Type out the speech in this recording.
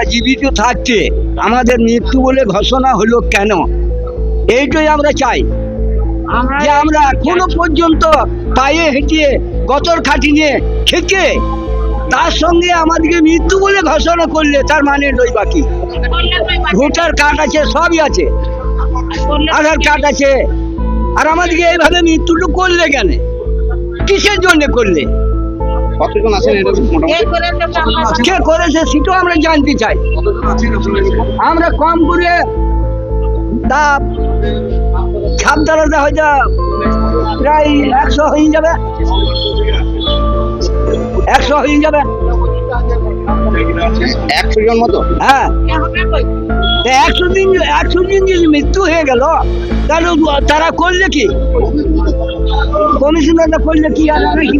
আমরা জীবিত থাকতে আমাদের মৃত্যু বলে ঘোষণা হলো কেন? এইটাই আমরা চাই। যে আমরা এখনও পর্যন্ত পায়ে হেঁটে গতর খাটি নিয়ে খেকে তার সঙ্গে আমাদেরকে মৃত্যু বলে ঘোষণা করলে তার মানে রই বাকি ভোটার কার্ড আছে সবই আছে। আধার কার্ড আছে। আর আমাদেরকে এইভাবে মৃত্যুটু করলে কেন? কিসের জন্য করলে? কতজন আছেন এটা মোটামুটি কে করেছে সেটাও আমরা জানতে চাই। আমরা কম করে তা ছাপদারাতে হয়তো প্রায় একশো হয়ে যাবে। একশো হয়ে যাবে। একশো জন মতো? হ্যাঁ। একশো দিন একশো দিন যদি মৃত্যু হয়ে গেল তাহলে তারা করলে কি? কমিশনাররা করলে কি আর কি?